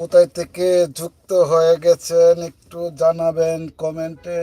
কোথায় থেকে যুক্ত হয়ে গেছেন একটু জানাবেন কমেন্টে।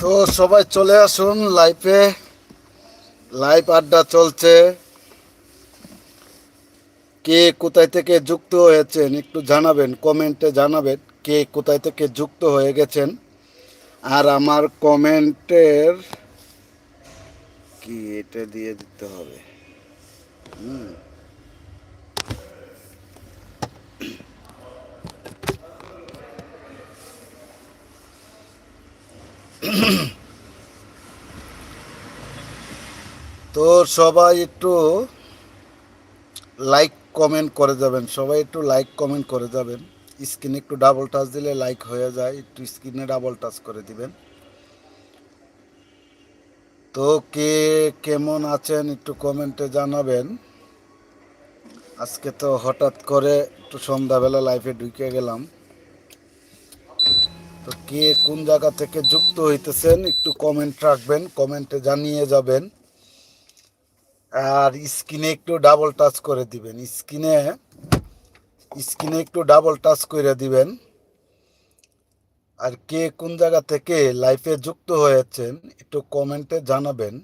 তো সবাই চলে আসুন লাইভে লাইভ আড্ডা চলছে। কে কোথায় থেকে যুক্ত হয়েছেন একটু জানাবেন কমেন্টে জানাবেন কে কোথায় থেকে যুক্ত হয়ে গেছেন। আর আমার কমেন্টের কি এটা দিয়ে দিতে হবে? হুম। তো সবাই একটু লাইক কমেন্ট করে যাবেন, সবাই একটু লাইক কমেন্ট করে যাবেন। স্ক্রিনে একটু ডাবল টাচ দিলে লাইক হয়ে যায়, একটু স্ক্রিনে ডাবল টাচ করে দিবেন। তো কে কেমন আছেন একটু কমেন্টে জানাবেন। আজকে তো হঠাৎ করে একটু সন্ধ্যাবেলা লাইফে ঢুকে গেলাম। তো কে কোন জায়গা থেকে যুক্ত হইতেছেন একটু কমেন্ট রাখবেন কমেন্টে জানিয়ে যাবেন। আর স্ক্রিনে একটু ডাবল টাচ করে দিবেন। স্ক্রিনে স্ক্রিনে একটু ডাবল টাচ করে দিবেন। আর কে কোন জায়গা থেকে লাইফে যুক্ত হয়েছেন, একটু কমেন্টে জানাবেন।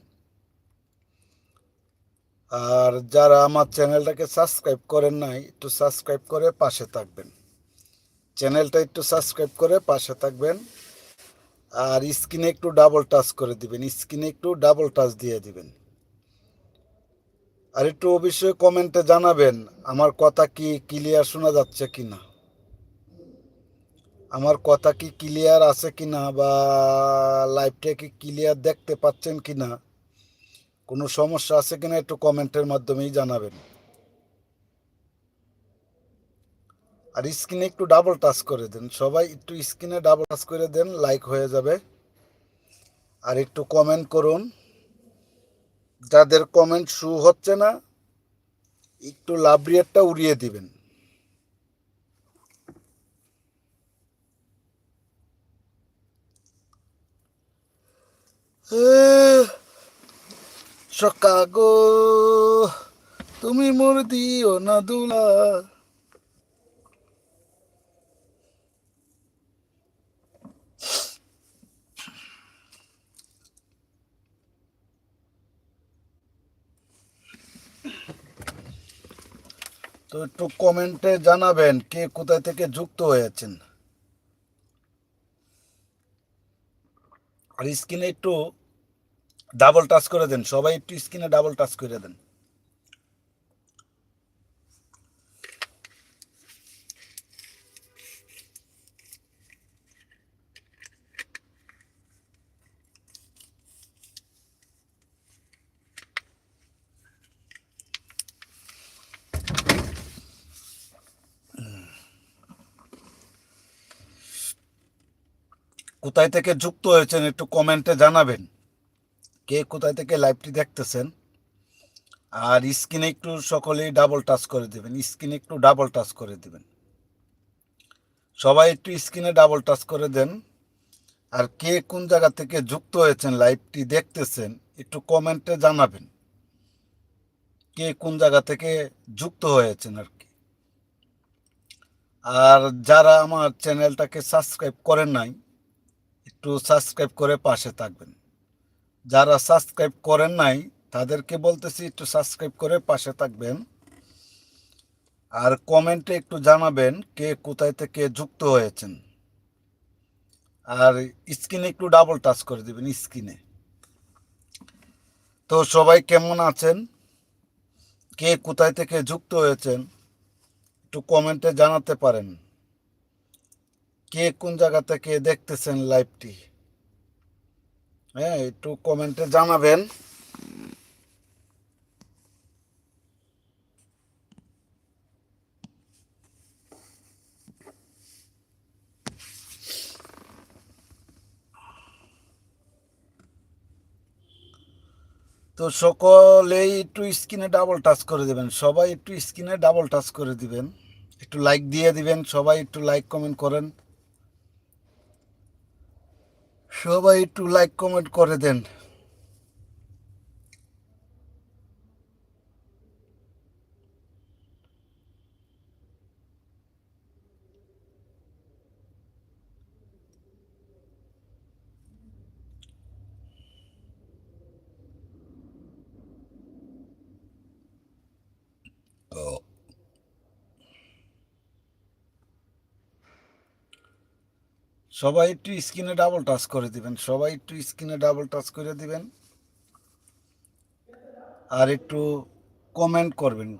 আর যারা আমার চ্যানেলটাকে সাবস্ক্রাইব করেন নাই, একটু সাবস্ক্রাইব করে পাশে থাকবেন। চ্যানেলটা একটু সাবস্ক্রাইব করে পাশে থাকবেন। আর স্ক্রিনে একটু ডাবল টাচ করে দিবেন। স্ক্রিনে একটু ডাবল টাচ দিয়ে দিবেন। আর একটু অবশ্যই কমেন্টে জানাবেন, আমার কথা কি ক্লিয়ার শোনা যাচ্ছে কি না আমার কথা কি ক্লিয়ার আছে কি না বা লাইভটা কি ক্লিয়ার দেখতে পাচ্ছেন কি না কোনো সমস্যা আছে কিনা একটু কমেন্টের মাধ্যমেই জানাবেন। আর স্ক্রিনে একটু ডাবল টাচ করে দেন। সবাই একটু স্ক্রিনে ডাবল টাচ করে দেন লাইক হয়ে যাবে। আর একটু কমেন্ট করুন। যাদের কমেন্ট শু হচ্ছে না, একটু লাভরিয়ারটা উড়িয়ে দিবেন। সকাগো, তুমি মোর দিও না দুলা। তো একটু কমেন্টে জানাবেন কে কোথায় থেকে যুক্ত হয়েছেন। আর স্ক্রিনে একটু ডাবল টাচ করে দেন, সবাই একটু স্ক্রিনে ডাবল টাচ করে দেন। কোথায় থেকে যুক্ত হয়েছেন একটু কমেন্টে জানাবেন। কে কোথায় থেকে লাইভটি দেখতেছেন? আর স্ক্রিনে একটু সকলেই ডাবল টাচ করে দেবেন স্ক্রিনে একটু ডাবল টাচ করে দেবেন। সবাই একটু স্ক্রিনে ডাবল টাচ করে দেন। আর কে কোন জায়গা থেকে যুক্ত হয়েছেন লাইভটি দেখতেছেন, একটু কমেন্টে জানাবেন। কে কোন জায়গা থেকে যুক্ত হয়েছেন আর কি। আর যারা আমার চ্যানেলটাকে সাবস্ক্রাইব করেন নাই একটু সাবস্ক্রাইব করে পাশে থাকবেন। যারা সাবস্ক্রাইব করেন নাই, তাদেরকে বলতেছি একটু সাবস্ক্রাইব করে পাশে থাকবেন। আর কমেন্টে একটু জানাবেন কে কোথায় থেকে যুক্ত হয়েছেন। আর স্ক্রিনে একটু ডাবল টাচ করে দিবেন স্ক্রিনে তো সবাই কেমন আছেন? কে কোথায় থেকে যুক্ত হয়েছেন? একটু কমেন্টে জানাতে পারেন। কে কোন জায়গা থেকে দেখতেছেন লাইভটি? হ্যাঁ একটু কমেন্টে জানাবেন। তো সকলেই একটু স্ক্রিনে ডাবল টাচ করে দিবেন। সবাই একটু স্ক্রিনে ডাবল টাচ করে দিবেন। একটু লাইক দিয়ে দিবেন। সবাই একটু লাইক কমেন্ট করেন। সবাই একটু লাইক কমেন্ট করে দেন। সবাই একটু স্ক্রিনে ডাবল টাচ করে দিবেন, সবাই একটু স্ক্রিনে ডাবল টাচ করে দিবেন। আর একটু কমেন্ট করবেন।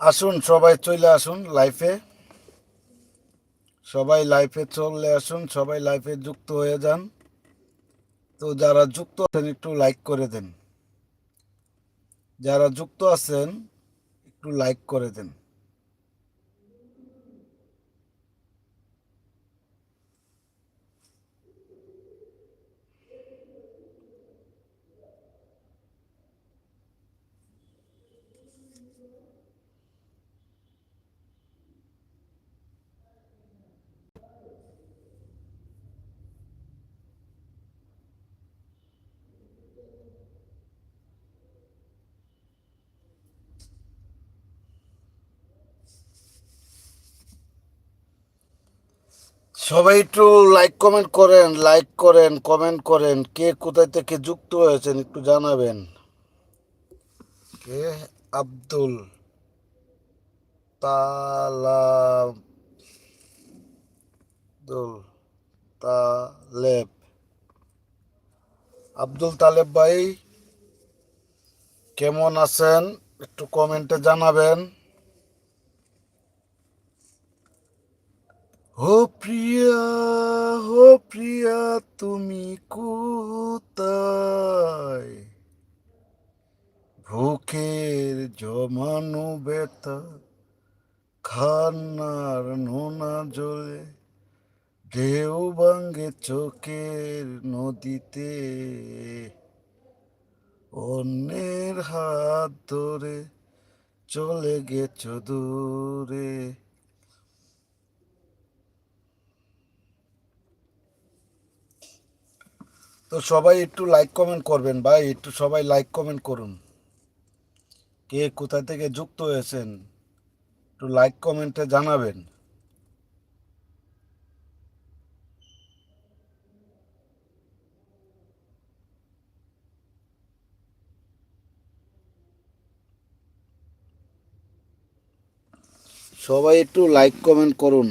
আসুন, সবাই চলে আসুন লাইফে সবাই লাইফে চলে আসুন, সবাই লাইফে যুক্ত হয়ে যান। তো যারা যুক্ত আছেন, একটু লাইক করে দেন। যারা যুক্ত আছেন, একটু লাইক করে দেন। সবাই একটু লাইক কমেন্ট করেন লাইক করেন কমেন্ট করেন, কে কোথায় থেকে যুক্ত হয়েছেন একটু জানাবেন। কে? আব্দুল তালাব। আব্দুল তালেব। আব্দুল তালেব ভাই, কেমন আছেন? একটু কমেন্টে জানাবেন। ও প্রিয়া ও প্রিয়া, তুমি কোথায়? ভুখের জমানো ব্যথা, খান্নার নোনা জলে, ঢেউ ভাঙ্গে চোখের নদীতে। অন্যের হাত ধরে চলে গেছ দূরে। তো সবাই একটু লাইক কমেন্ট করবেন ভাই, একটু সবাই লাইক কমেন্ট করুন। কে কোথা থেকে যুক্ত হয়েছেন, একটু লাইক কমেন্টে জানাবেন। সবাই একটু লাইক কমেন্ট করুন।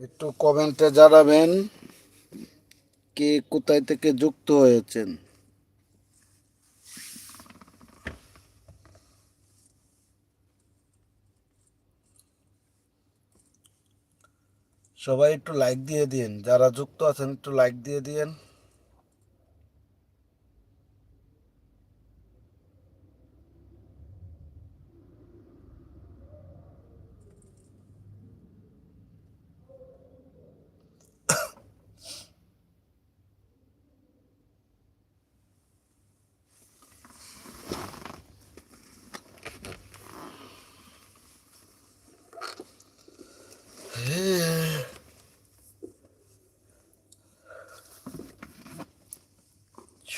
একটু কমেন্টে জানাবেন কে কোথায় থেকে যুক্ত হয়েছেন। সবাই একটু লাইক দিয়ে দিন যারা যুক্ত আছেন একটু লাইক দিয়ে দিন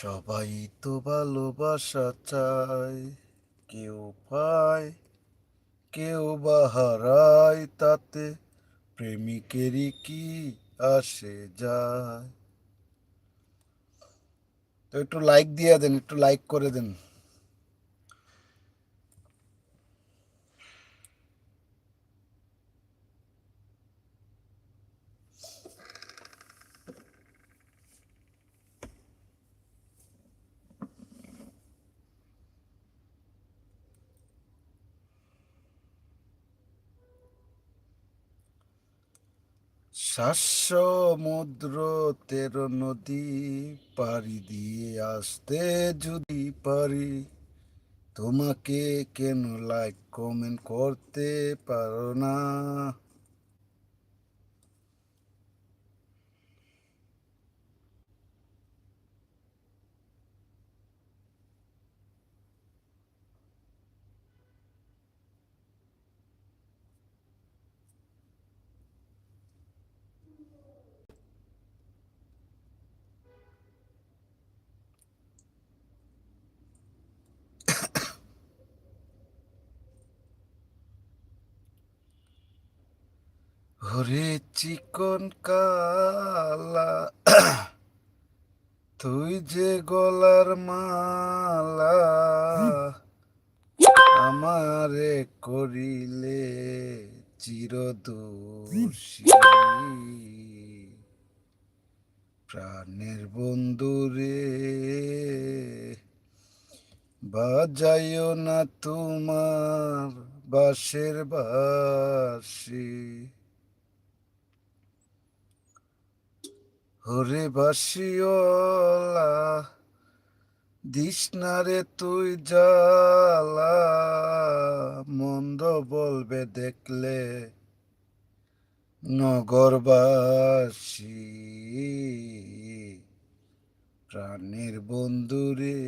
সবাই তো ভালোবাসা চায়। কেউ পায়, কেউ বা হারায়, তাতে প্রেমিকেরই কি আসে যায়। তো একটু লাইক দিয়ে দেন, একটু লাইক করে দেন। শ্বাস সমুদ্র তেরো নদী পারি দিয়ে আসতে যদি পারি, তোমাকে কেন লাইক কমেন্ট করতে পারো না? ওরে চিকন কালা। তুই যে গলার মালা আমারে করিলে চিরদোষী। প্রাণের বন্ধুরে বাজাইও না তোমার বাসের বাসি ওরে বাসিওলা দিস রে তুই জালা মন্দ বলবে দেখলে নগরবাসী। প্রাণের বন্ধুরে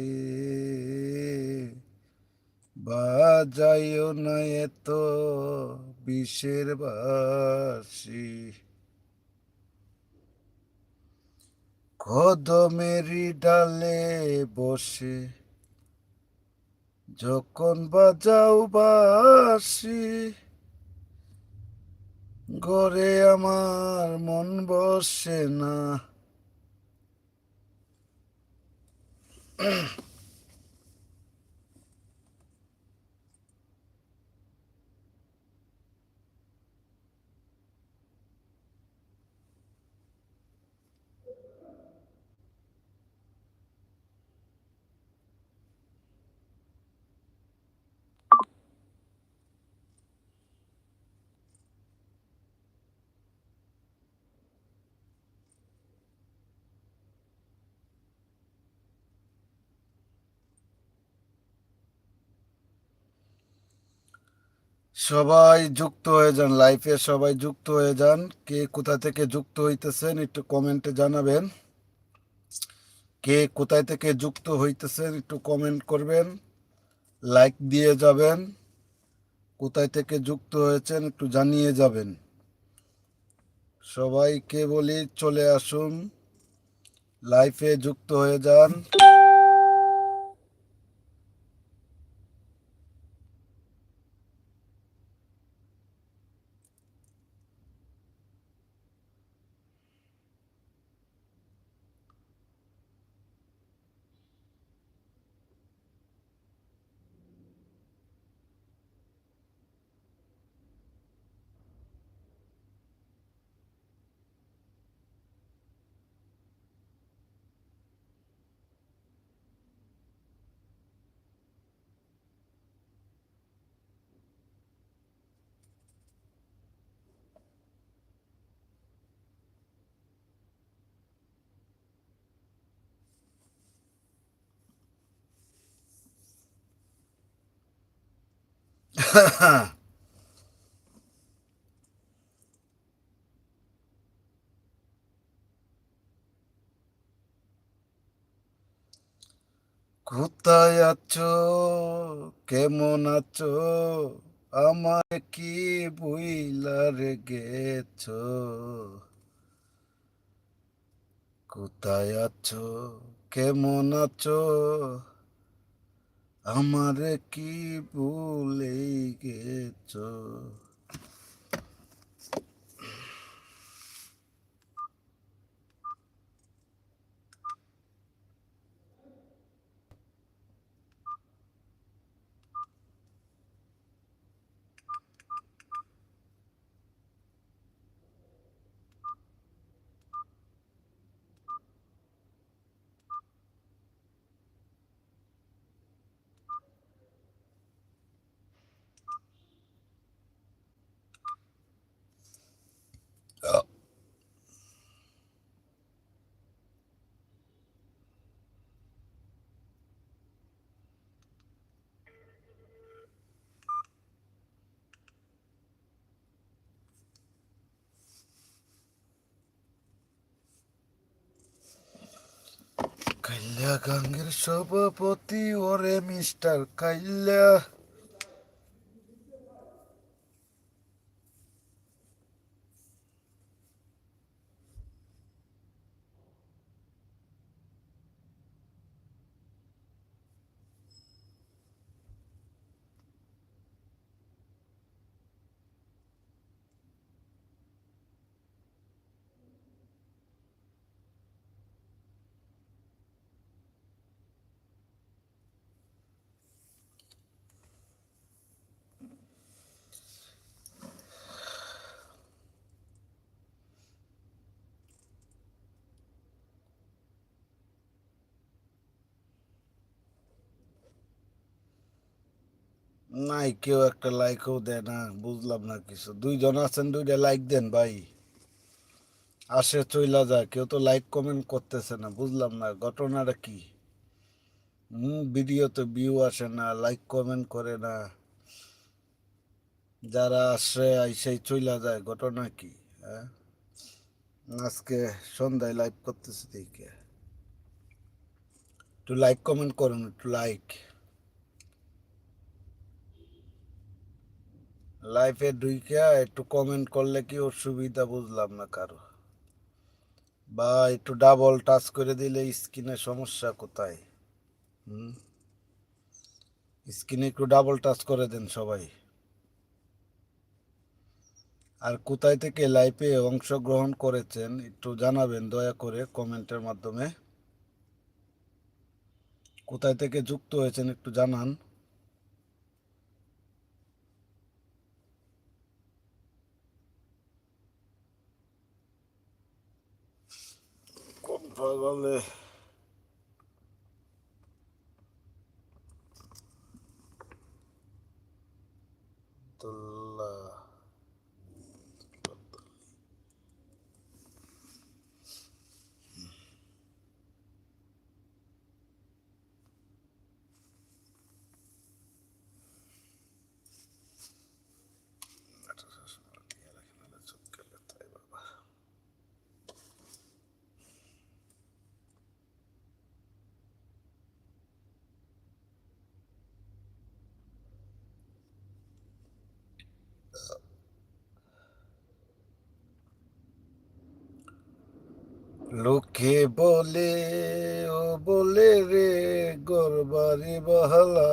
বাজাইও না এত বিষের বাসি। কদমেরি ডালে বসে যখন বাজাও বাসি গড়ে আমার মন বসে না। সবাই যুক্ত হয়ে যান লাইফে সবাই যুক্ত হয়ে যান। কে কোথা থেকে যুক্ত হইতেছেন একটু কমেন্টে জানাবেন। কে কোথায় থেকে যুক্ত হইতেছেন একটু কমেন্ট করবেন। লাইক দিয়ে যাবেন। কোথায় থেকে যুক্ত হয়েছেন একটু জানিয়ে যাবেন। সবাইকে বলি চলে আসুন। লাইফে যুক্ত হয়ে যান। কোথায় আছো? কেমন আছো? আমার কি বুইলার গেছো কোথায় আছো? কেমন আছো? আমার কি ভুলে গেছো? কাইল্লা গাঙ্গের সভাপতি ওরে মিস্টার কাইল্লা। নাই, কেউ একটা লাইকও দেয় না, বুঝলাম না কিছু। দুইজন আছেন, দুইটা লাইক দেন ভাই। আসে, চইলা যায়, কেউ তো লাইক কমেন্ট করতেছে না, বুঝলাম না, ঘটনাটা কি? হুম ভিডিওতে ভিউ আসে না লাইক কমেন্ট করে না। যারা আসে, আইসাই চইলা যায়, ঘটনা কি হ্যাঁ? আজকে সন্ধ্যায় লাইভ করতেছে দেখে। একটু লাইক কমেন্ট করুন, একটু লাইক লাইফে ঢুইকা একটু কমেন্ট করলে কি অসুবিধা বুঝলাম না কারও। বা একটু ডাবল টাচ করে দিলে স্ক্রিনে সমস্যা কোথায়? হুম? স্ক্রিনে একটু ডাবল টাচ করে দেন সবাই। আর কোথায় থেকে লাইভে অংশগ্রহণ করেছেন একটু জানাবেন, দয়া করে কমেন্টের মাধ্যমে। কোথায় থেকে যুক্ত হয়েছেন একটু জানান। the লোকে বলে, ও বলে রে, গরবারি বহলা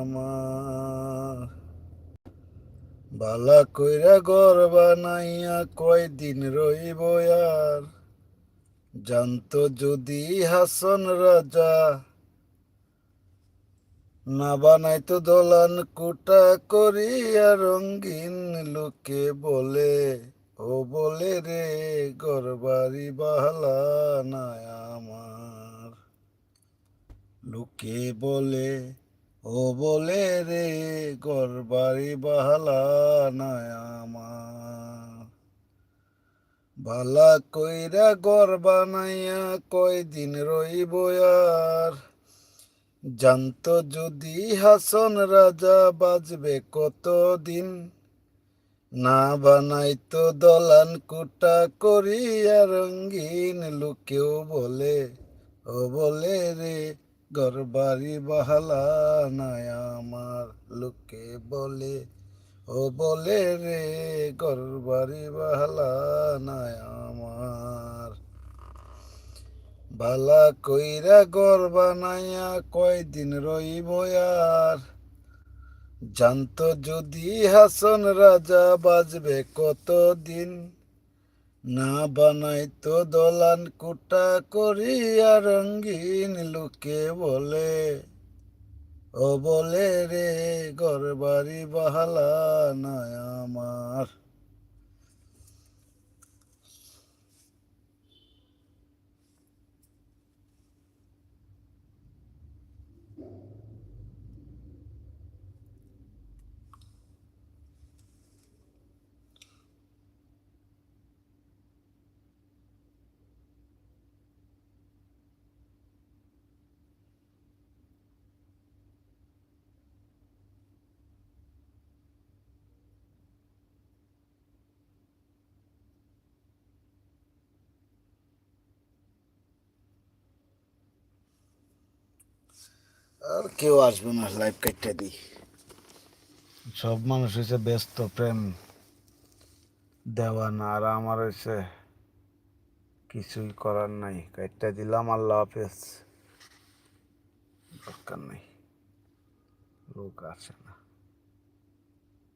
আমার। বালা কইরা ঘর বানাইয়া কয়দিন রইব আর? জানতো যদি হাসন রাজা, না বানাইতো দলান কুটা করিয়া রঙ্গিন লোকে বলে। ও বলে রে গরবারি বাহলা নাই আমার। লোকে বলে, ও বলে রে গরবারি বাহলা নাই আমার। বালা কইরা গর বানাইয়া কয়দিন রইব আর? জানতো যদি হাসন রাজা বাজবে কতদিন? না বানাইতো দলান কুটা করিয়া রঙ্গিন লোকেও বলে, ও বলে রে গরবারি বাহালা নাই আমার লোকে বলে, ও বলে রে গরবারি বাহালা নাই আমার। বালা কইরা গর বানাইয়া কয়দিন রইব আর জানতো যদি হাসন রাজা বাজবে কতদিন? না বানাইতো দলান কুটা করিয়া রঙ্গিন লোকে বলে। ও বলে রে ঘর বাড়ি বাহালা নয় আমার। আর কেউ আসবে না লাইভ কাটতে দিই। সব মানুষ হয়েছে ব্যস্ত, প্রেম দেওয়া না, আর আমার হয়েছে কিছুই করার নাই। কাটতে দিলাম, আল্লাহ হাফেজ। দরকার নাই। লোক আছে না।